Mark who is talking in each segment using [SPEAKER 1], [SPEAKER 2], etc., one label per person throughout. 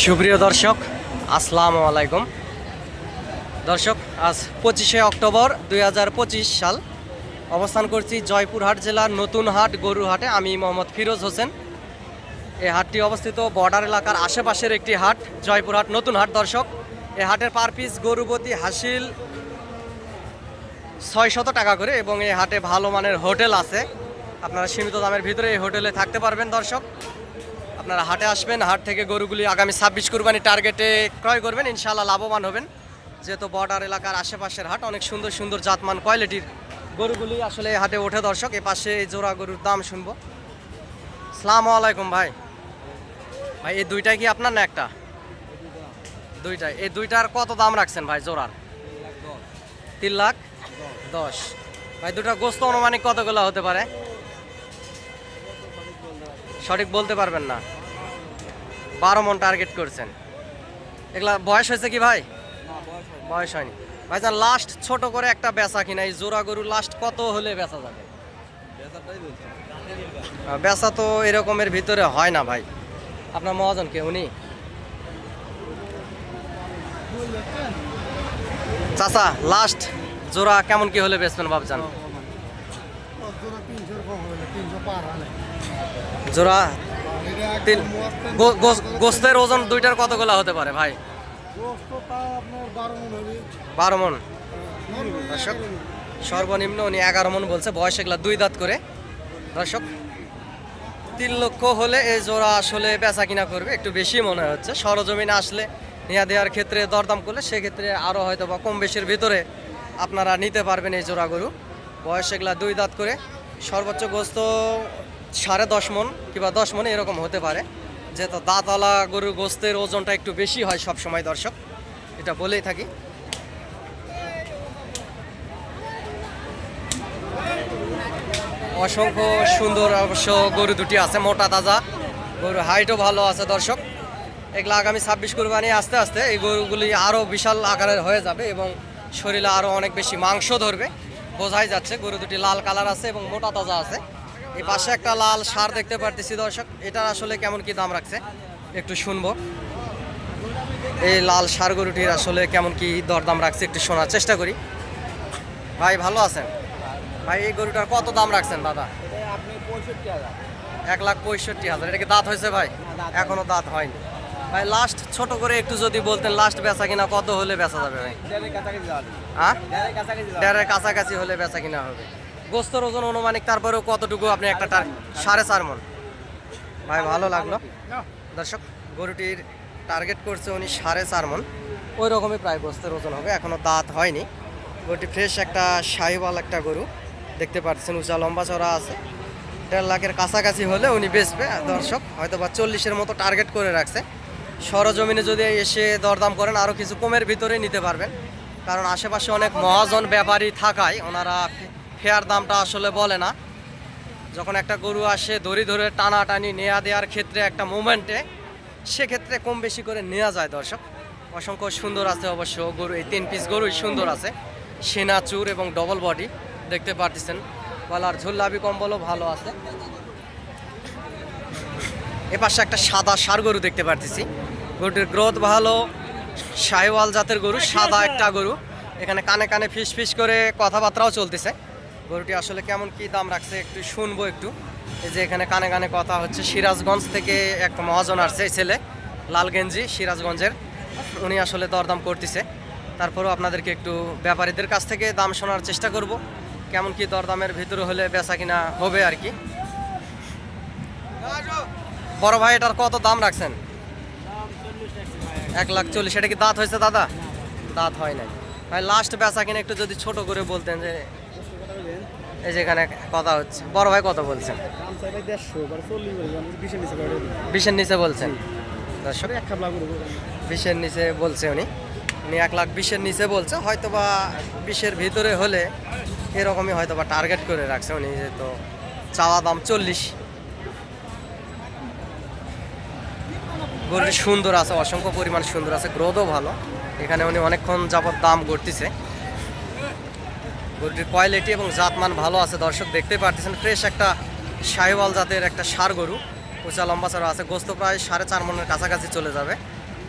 [SPEAKER 1] সুপ্রিয় দর্শক, আসসালামু আলাইকুম। দর্শক, আজ পঁচিশে অক্টোবর দু হাজার পঁচিশ সাল। অবস্থান করছি জয়পুরহাট জেলার নতুন হাট, গরুর হাটে। আমি মোহাম্মদ ফিরোজ হোসেন। এই হাটটি অবস্থিত বর্ডার এলাকার আশেপাশের একটি হাট, জয়পুরহাট নতুন হাট। দর্শক এই হাটের পার পিস গরুপতি হাসিল ছয় শত টাকা করে এবং এই হাটে ভালো মানের হোটেল আছে। আপনারা সীমিত দামের ভিতরে এই হোটেলে থাকতে পারবেন দর্শক। আপনারা হাটে আসবেন, হাট থেকে গরুগুলি আগামী ছাব্বিশ কুরবানি টার্গেটে ক্রয় করবেন ইনশাল্লাহ লাভবান হবেন। যেহেতু বর্ডার এলাকার আশেপাশের হাট, অনেক সুন্দর সুন্দর জাতমান, কোয়ালিটির গরুগুলি আসলে হাটে ওঠে দর্শক। এ পাশে এই জোড়া গরুর দাম শুনব। সালাম আলাইকুম ভাই। ভাই, এই দুইটাই কি আপনার না একটা? দুইটাই। এই দুইটার কত দাম রাখছেন ভাই জোড়ার? তিন লাখ দশ। ভাই, দুটা গোস্ত অনুমানিক কতগুলো হতে পারে? সঠিক বলতে পারবেন না। বারো মন টার্গেট করছেন। এগুলা বয়স হয়েছে কি ভাই? বয়স হয়নি। ভাইজান লাস্ট ছোট করে একটা বেচা কিনা এই জোড়া গরু লাস্ট কত হলে বেচা যাবে? বেচা তো এরকমের ভিতরে হয় না ভাই। আপনার মহাজন কে উনি? চাচা লাস্ট জোড়া কেমন কি হলে বেচবেন ভাবছেন? জোড়া তিন গোস্তের ওজন দুইটার কতগুলা হতে পারে ভাই? বারো মন। দর্শক, সর্বনিম্ন উনি এগারো মন বলছে, বয়স এগুলা দুই দাঁত করে। দর্শক, তিন লক্ষ হলে এই জোড়া আসলে বেচা কিনা করবে, একটু বেশি মনে হচ্ছে। সরজমিনে আসলে নিয়া দেওয়ার ক্ষেত্রে দরদাম করলে সেক্ষেত্রে আরও হয়তো বা কম বেশির ভিতরে আপনারা নিতে পারবেন এই জোড়া গরু। বয়স এগুলা দুই দাঁত করে। সর্বোচ্চ গোস্ত সাড়ে দশ মন কিংবা দশ মন এরকম হতে পারে। যেহেতু দাঁতওয়ালা গরুর গোস্তের ওজনটা একটু বেশি হয় সব সময় দর্শক, এটা বলেই থাকি। অসংখ্য সুন্দর অবশ্য গরু দুটি আছে, মোটা তাজা। গরু হাইটও ভালো আছে দর্শক। এগুলো আগামী ছাব্বিশ কুরবানি আস্তে আস্তে এই গরুগুলি আরও বিশাল আকারের হয়ে যাবে এবং শরীরে আরও অনেক বেশি মাংস ধরবে। বোঝাই যাচ্ছে গরু দুটি লাল কালার আছে এবং মোটা তাজা আছে। এই পাশে একটা লাল সার দেখতে পারতেছি দর্শক। এটার আসলে কেমন কি দাম রাখছে? একটু শুনব। এই লাল সার গরুটির আসলে কেমন কি দরদাম রাখছে একটু শোনার চেষ্টা করি। ভাই ভালো আছেন? ভাই এই গরুটার কত দাম রাখছেন দাদা? এক লাখ পঁয়ষট্টি হাজার। এটা কি দাঁত হয়েছে ভাই? এখনও দাঁত হয়নি। ভাই লাস্ট ছোট করে একটু যদি বলতেন লাস্ট বেচা কিনা কত হলে বেচা যাবে ভাই? হ্যাঁ?
[SPEAKER 2] কাছাকাছি
[SPEAKER 1] হলে বেচা কিনা হবে। গোস্তর ওজন অনুমানিক, তারপরেও কতটুকু আপনি একটা টার সাড়ে চার মন। ভাই, ভালো লাগল। দর্শক, গরুটির টার্গেট করছে উনি সাড়ে চার মন। ওই রকমই প্রায় গোস্তের ওজন হবে এখনও দাঁত হয়নি। গরুটি ফ্রেশ একটা শাহিওয়াল একটা গরু। দেখতে পাচ্ছেন উঁচা, লম্বা চড়া আছে। দেড় লাখের কাছাকাছি হলে উনি বেচবে। দর্শক হয়তো বা চল্লিশের মতো টার্গেট করে রাখছে। সরজমিনে যদি এসে দরদাম করেন আরও কিছু কমের ভিতরে নিতে পারবেন। কারণ আশেপাশে অনেক মহাজন ব্যাপারী থাকায় ওনারা ফেয়ার দামটা আসলে বলে না। যখন একটা গরু আসে, দড়ি ধরে টানাটানি নেয়া দেওয়ার ক্ষেত্রে একটা মুমেন্টে, সেক্ষেত্রে কম বেশি করে নেওয়া যায় দর্শক। অসংখ্য সুন্দর আছে অবশ্য গরু, এই তিন পিস গরুই সুন্দর আছে। সেনা, চুর এবং ডবল বডি দেখতে পারতেছেন। গলার ঝুল্লাবি কম্বলও ভালো আছে। এপাশে একটা সাদা সার গরু দেখতে পারতেছি। গরুটির গ্রোথ ভালো সাইওয়াল জাতের গরু, সাদা একটা গরু। এখানে কানে কানে ফিস ফিস করে কথাবার্তাও চলতেছে। গরুটি আসলে কেমন কি দাম রাখছে একটু শুনব একটু। এই যে এখানে কানে কানে কথা হচ্ছে, সিরাজগঞ্জ থেকে একটা মহাজন আসছে, এই ছেলে, লাল গেঞ্জি, সিরাজগঞ্জের। উনি আসলে দরদাম করতেছে। তারপরেও আপনাদেরকে একটু ব্যাপারীদের কাছ থেকে দাম শোনার চেষ্টা করব। কেমন কি দরদামের ভিতরে হলে বেচা কিনা হবে আর কি। বড় ভাই, এটার কত দাম রাখছেন? এক লাখ চল্লিশ। এটা কি দাঁত হয়েছে দাদা? দাঁত হয় নাই। ভাই লাস্ট বেচা কিনা একটু যদি ছোট করে বলতেন যে এই যে এখানে কথা হচ্ছে। বড় ভাই কত বলছেন?
[SPEAKER 2] বিশের নিচে
[SPEAKER 1] বলছেন। দর্শক, বিশের নিচে বলছে উনি। উনি এক লাখ বিশের নিচে বলছে হয়তো বা বিশের ভিতরে হলে এরকমই হয়তো বা টার্গেট করে রাখছে উনি যে তো চাওয়া দাম চল্লিশ। গরুটি সুন্দর আছে, অসংখ্য পরিমাণ সুন্দর আছে, গ্রোথও ভালো। এখানে উনি অনেকক্ষণ যাবত দাম করতেছে গরুটির কোয়ালিটি এবং জাতমান ভালো আছে, দর্শক দেখতে পারতেছেন ফ্রেশ একটা শাহিওয়াল জাতের একটা সার গরু। উঁচা লম্বা চারা আছে, গোস্ত প্রায় সাড়ে চার মনের কাছাকাছি চলে যাবে।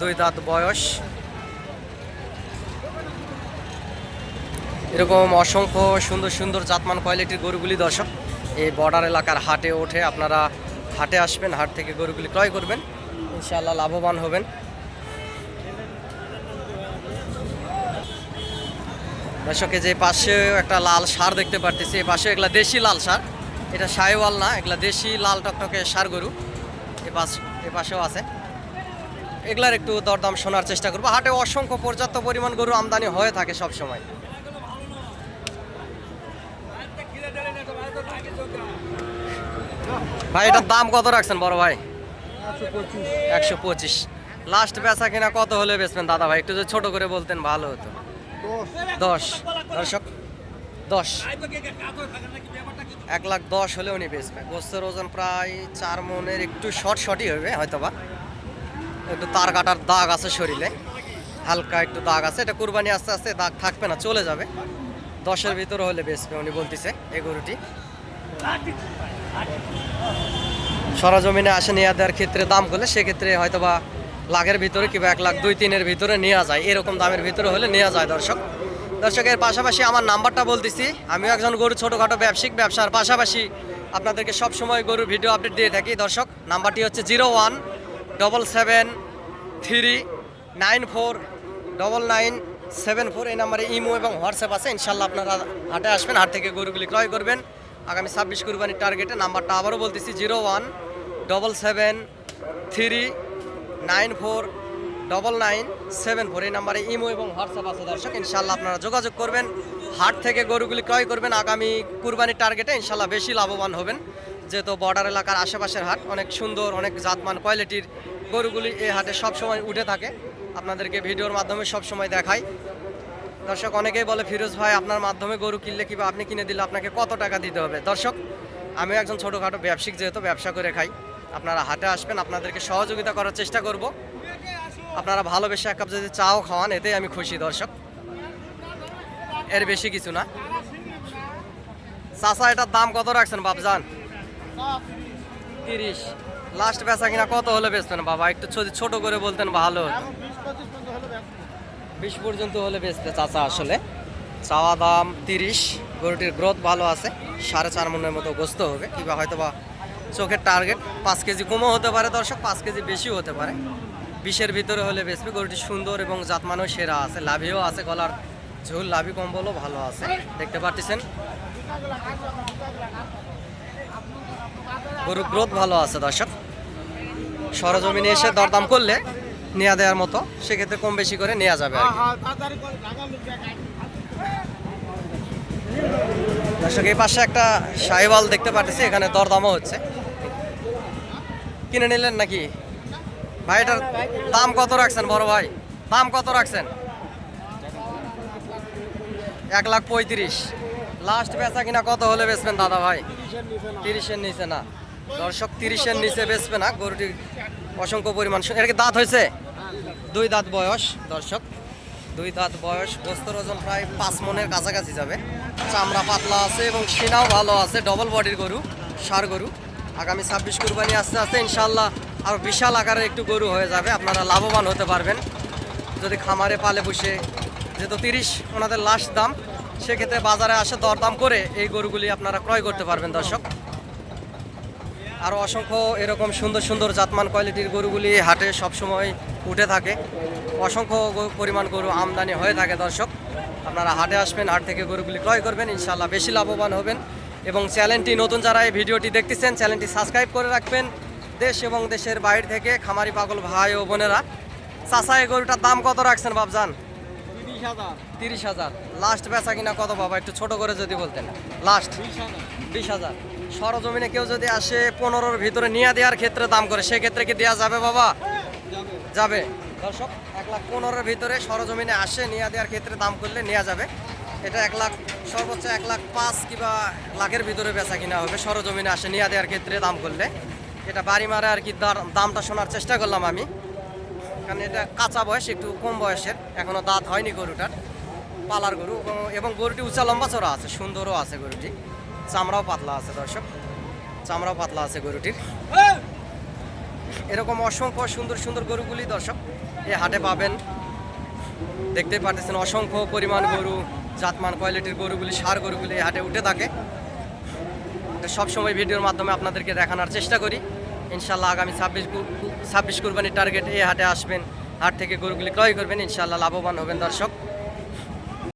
[SPEAKER 1] দুই দাঁত বয়স। এরকম অসংখ্য সুন্দর সুন্দর জাতমান কোয়ালিটির গরুগুলি দর্শক, এই বর্ডার এলাকার হাটে ওঠে। আপনারা হাটে আসবেন, হাট থেকে গরুগুলি ক্রয় করবেন। ইনশাআল্লাহ লাভবান হবেন। দর্শকে যে পাশে একটা লাল সার দেখতে পারতেছি, এই পাশে এগুলা দেশি লাল সার। এটা সাইওয়াল না এগুলা দেশি লাল টকটকে সার গরু। এ পাশ, এ পাশেও আছে। এগুলার একটু দরদাম শোনার চেষ্টা করব। হাটে অসংখ্য পর্যাপ্ত পরিমাণ গরু আমদানি হয়ে থাকে সব সময় ভাই, এটার দাম কত রাখছেন বড় ভাই? একশো পঁচিশ। লাস্ট বেচা কিনা কত হলে বেচবেন দাদা ভাই? একটু যদি ছোট করে বলতেন ভালো হতো। দশ। দর্শক, দশ। এক লাখ দশ হলে উনি বেচবে গোস্তের ওজন প্রায় চার মনের একটু শর্ট শর্টই হবে, হয়তোবা। একটু তার কাটার দাগ আছে শরীরে। হালকা একটু দাগ আছে। এটা কুরবানি আস্তে আস্তে দাগ থাকবে না, চলে যাবে। দশের ভিতরে হলে বেচবে উনি বলতেছে, এই গরুটি। সরজমিনে আসে নেওয়া দেওয়ার ক্ষেত্রে দাম করলে, সেক্ষেত্রে হয়তোবা লাখের ভিতরে কিংবা এক লাখ দুই তিনের ভিতরে নেওয়া যায়। এরকম দামের ভিতরে হলে নেওয়া যায়, দর্শক। দর্শকের পাশাপাশি আমার নাম্বারটা বলতেছি। আমিও একজন গরু, ছোটোখাটো ব্যবসায়িক ব্যবসার পাশাপাশি আপনাদেরকে সব সময় গরুর ভিডিও আপডেট দিয়ে থাকি। দর্শক, নাম্বারটি হচ্ছে zero one double seven three nine four double nine seven four. এই নাম্বারে ইমো এবং হোয়াটসঅ্যাপ আছে। ইনশাল্লাহ আপনারা হাটে আসবেন, হাট থেকে গরুগুলি ক্রয় করবেন। আগামী ছাব্বিশ কুরবানির টার্গেটে নাম্বারটা আবারও বলতেছি, zero one double seven three nine four double nine seven four এই নাম্বারে ইমো এবং হোয়াটসঅ্যাপ আছে দর্শক। ইনশাল্লাহ আপনারা যোগাযোগ করবেন। হাট থেকে গরুগুলি ক্রয় করবেন। আগামী কুরবানির টার্গেটে ইনশাল্লাহ বেশি লাভবান হবেন। যেহেতু বর্ডার এলাকার আশেপাশের হাট, অনেক সুন্দর, অনেক জাতমান কোয়ালিটির গরুগুলি এই হাটে সবসময় উঠে থাকে। আপনাদেরকে ভিডিওর মাধ্যমে সবসময় দেখাই। দর্শক, অনেকেই বলে, ফিরোজ ভাই, আপনার মাধ্যমে গরু কিনলে কিংবা আপনি কিনে দিলে আপনাকে কত টাকা দিতে হবে? দর্শক আমি একজন ছোটোখাটো ব্যবসায়িক, যেহেতু ব্যবসা করে খাই। আপনারা হাটে আসবেন, আপনাদেরকে সহযোগিতা করার চেষ্টা করব। আপনারা ভালোবেসে এক কাপ যদি চাও খাওয়ান, এতেই আমি খুশি দর্শক। এর বেশি কিছু না। চাচা, এটার দাম কত রাখছেন বাবজান তিরিশ। লাস্ট বেচা কিনা কত হলে বেচবেন বাবা? একটু যদি ছোট করে বলতেন ভালো বিশ পর্যন্ত হলে বেচতে চাচা আসলে। চাওয়া দাম তিরিশ। গরুটির গ্রোথ ভালো আছে। সাড়ে চার মনের মতো গোস্ত হবে। কিংবা হয়তো বা চোখের টার্গেট পাঁচ কেজি কমও হতে পারে দর্শক, পাঁচ কেজি বেশিও হতে পারে। বিশের ভিতরে হলে বেচবে, গরুটি সুন্দর এবং জাতমানও সেরা আছে, লাভিও আছে, গলার ঝুল, লাভি, কম্বলও ভালো আছে। দেখতে পাচ্ছেন গরুর গ্রোথ ভালো আছে দর্শক। সরজমিনে এসে দরদাম করলে নেওয়া দেওয়ার মতো, সেক্ষেত্রে কম বেশি করে নেওয়া যাবে আর দর্শক, এই পাশে একটা সাইওয়াল দেখতে পাচ্ছি এখানে দরদামও হচ্ছে। কিনে নিলেন নাকি? ভাই, এটার দাম কত রাখছেন বড় ভাই? দাম কত রাখছেন? এক লাখ পঁয়ত্রিশ। লাস্ট বেচা কিনা কত হলে বেচবেন দাদা ভাই? তিরিশের নিচে না। দর্শক, তিরিশের নিচে বেচবে না। গরুটি অসংখ্য পরিমাণ এর কি দাঁত হয়েছে? দুই দাঁত বয়স, দর্শক। দুই দাঁত বয়স গোস্তর ওজন প্রায় পাঁচ মনের কাছাকাছি যাবে। চামড়া পাতলা আছে এবং সিনাও ভালো আছে ডবল বডির গরু, সার গরু। আগামী ছাব্বিশ কুরবানি আস্তে আস্তে ইনশাল্লাহ আরও বিশাল আকারে একটু গরু হয়ে যাবে, আপনারা লাভবান হতে পারবেন। যদি খামারে পালে বসে, যেহেতু তিরিশ ওনাদের লাস্ট দাম, সেক্ষেত্রে বাজারে আসে দরদাম করে এই গরুগুলি আপনারা ক্রয় করতে পারবেন, দর্শক। আরও অসংখ্য এরকম সুন্দর সুন্দর জাতমান কোয়ালিটির গরুগুলি হাটে সবসময় উঠে থাকে। অসংখ্য পরিমাণ গরু আমদানি হয়ে থাকে দর্শক। আপনারা হাটে আসবেন হাট থেকে গরুগুলি ক্রয় করবেন ইনশাল্লাহ বেশি লাভবান হবেন। এবং চ্যানেলটি নতুন যারা এই ভিডিওটি দেখতেছেন চ্যানেলটি সাবস্ক্রাইব করে রাখবেন। দেশ এবং দেশের বাইরে থেকে খামারি পাগল ভাই ও বোনেরা চাষা এই গরুটার দাম কত রাখছেন বাবজান
[SPEAKER 2] তিরিশ হাজার।
[SPEAKER 1] লাস্ট বেচা কিনা কত বাবা? একটু ছোট করে যদি বলতেন। লাস্ট
[SPEAKER 2] বিশ হাজার।
[SPEAKER 1] সরজমিনে কেউ যদি আসে পনেরোর ভিতরে নিয়ে দেওয়ার ক্ষেত্রে দাম করে, সেক্ষেত্রে কি দেওয়া যাবে বাবা?
[SPEAKER 2] যাবে।
[SPEAKER 1] দর্শক, এক লাখ পনেরোর ভিতরে সরজমিনে আসে, নিয়ে দেওয়ার ক্ষেত্রে দাম করলে নেওয়া যাবে। এটা এক লাখ, সর্বোচ্চ এক লাখ পাঁচ কিংবা লাখের ভিতরে বেচা কিনা হবে, সরজমিনে আসে, নিয়ে দেওয়ার ক্ষেত্রে দাম করলে। এটা বাড়ি মারে আর কি দামটা শোনার চেষ্টা করলাম আমি। কারণ এটা কাঁচা বয়স, একটু কম বয়সের এখনও দাঁত হয়নি গরুটার। পালার গরু এবং গরুটি উঁচা লম্বা চড়া আছে, সুন্দরও আছে গরুটি। চামড়াও পাতলা আছে, দর্শক। চামড়াও পাতলা আছে গরুটির। এরকম অসংখ্য সুন্দর সুন্দর গরুগুলি, দর্শক এই হাটে পাবেন। দেখতে পাচ্ছেন অসংখ্য পরিমাণ গরু, জাতমান, কোয়ালিটির গরুগুলি, সার গরুগুলি এই হাটে উঠে থাকে। সবসময় ভিডিওর মাধ্যমে আপনাদেরকে দেখানোর চেষ্টা করি। ইনশাল্লাহ আগামী ছাব্বিশ ছাব্বিশ কুরবানির টার্গেট এই হাটে আসবেন। হাট থেকে গরুগুলি ক্রয় করবেন ইনশাল্লাহ লাভবান হবেন, দর্শক।